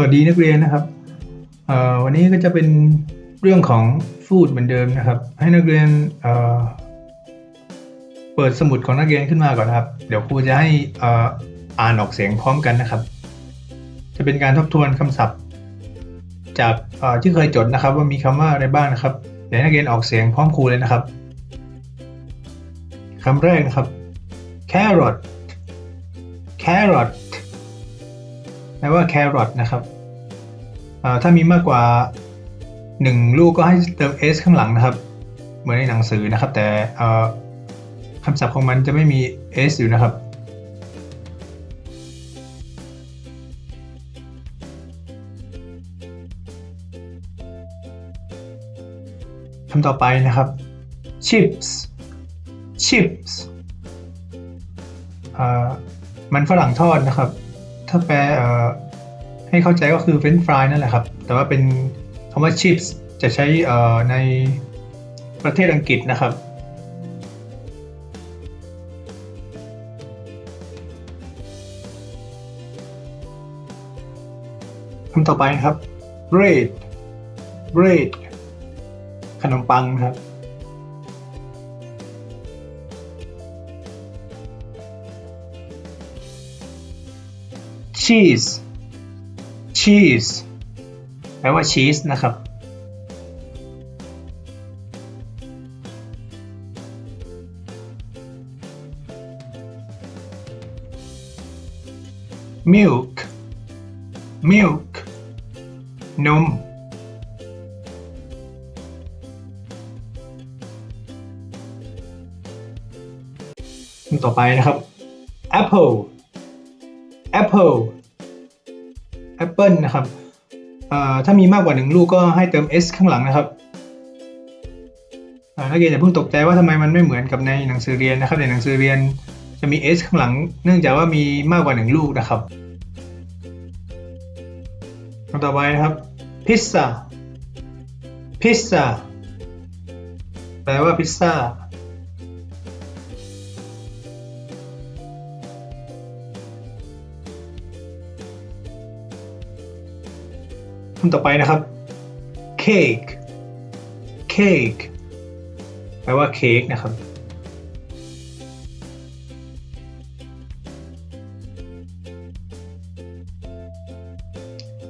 วัสดีนักเรียนนะครับวันนี้ก็จะเป็นเรื่องของฟูดเหมือนเดิมนะครับ ให้นักเรียนเเปิดสมุดของนักเรียนขึ้นมาก่อนนะครับ เดี๋ยวครูจะให้อ่ออ่านออกเสียงพร้อมกันนะครับ จะเป็นการทบทวนคำศัพท์ จากที่เคยจดนะครับ ว่ามีคำว่าอะไรบ้างนะครับเดี๋ยวให้นักเรียนออกเสียงพร้อมครูเลยนะครับคำแรกนะครับ carrot carrot แปลว่า carrot นะครับถ้ามีมากกว่า 1 ลูกก็ให้เติม s ข้างหลังนะครับ เหมือนในหนังสือนะครับ แต่คำศัพท์ของมันจะไม่มี s อยู่นะครับ คำต่อไปนะครับ chips chips มันฝรั่งทอดนะครับ ถ้าแปลให้เข้าใจก็คือเฟรนช์ฟรายนั่นแหละครับ แต่ว่าเป็นคำว่า chips จะใช้ในประเทศอังกฤษนะครับคำต่อไปครับ bread bread ขนมปังครับ cheese cheese แปลว่าชีสนะครับ milk milk นม ต่อไปนะครับ apple apple apple นะครับถ้ามีมากกว่าหนึ่งลูกก็ให้เติม s ข้างหลังนะครับนักเรียนอย่าเพิ่งตกใจว่าทำไมมันไม่เหมือนกับในหนังสือเรียนนะครับ ในหนังสือเรียนจะมี s ข้างหลัง เนื่องจากว่ามีมากกว่าหนึ่งลูกนะครับคำต่อไปนะครับ pizza pizza แปลว่าพิซซ่า คำต่อไปนะครับ cake cake แปลว่าเค้กนะครับ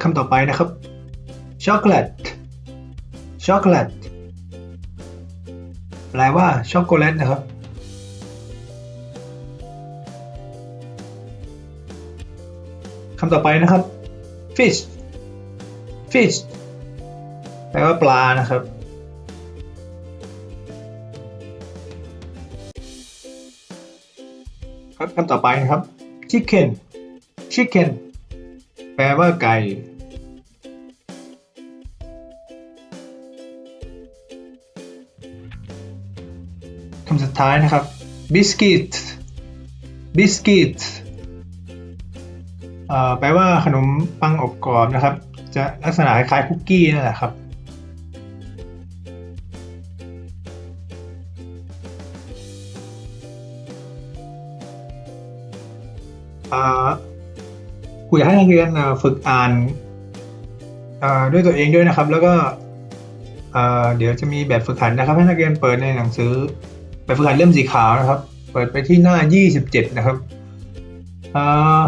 คำต่อไปนะครับ chocolate chocolate แปลว่าช็อกโกแลตนะครับ คำต่อไปนะครับ fish fish แปลว่าปลานะครับ ครับคำต่อไปนะครับ chicken chicken แปลว่าไก่ คำสุดท้ายนะครับ biscuit biscuit แปลว่าขนมปังอบกรอบนะครับ จะลักษณะคล้ายคุกกี้นั่นแหละครับอ่าครูอยให้นักเรียนฝึกอ่านด้วยตัวเองด้วยนะครับ แล้วก็เดี๋ยวจะมีแบบฝึกหัดนะครับ ให้นักเรียนเปิดในหนังสือ แบบฝึกหัดเล่มสีขาวนะครับ เปิดไปที่หน้า 27 นะครับ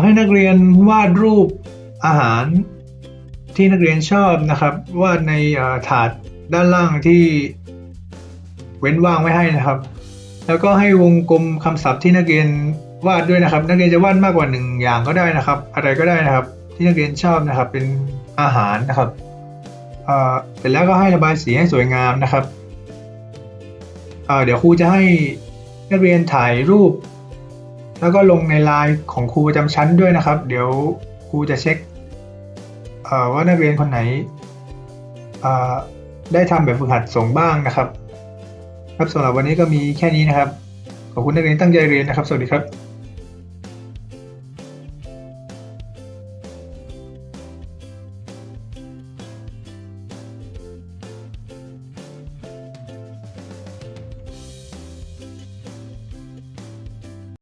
ให้นักเรียนวาดรูปอาหาร ที่นักเรียนชอบนะครับวาดในถาดด้านล่างที่เว้นว่างไว้ให้นะครับ แล้วก็ให้วงกลมคำศัพท์ที่นักเรียนวาดด้วยนะครับ นักเรียนจะวาดมากกว่าหนึ่งอย่างก็ได้นะครับ อะไรก็ได้นะครับ ที่นักเรียนชอบนะครับเป็นอาหารนะครับเสร็จแล้วก็ให้ระบายสีให้สวยงามนะครับเดี๋ยวครูจะให้นักเรียนถ่ายรูป แล้วก็ลงในไลน์ของครูประจำชั้นด้วยนะครับ เดี๋ยวครูจะเช็ค ว่านักเรียนคนไหนได้ทำแบบฝึกหัดส่งบ้างนะครับ ครับสำหรับวันนี้ก็มีแค่นี้นะครับ ขอบคุณนักเรียนตั้งใจเรียนนะครับ สวัสดีครับ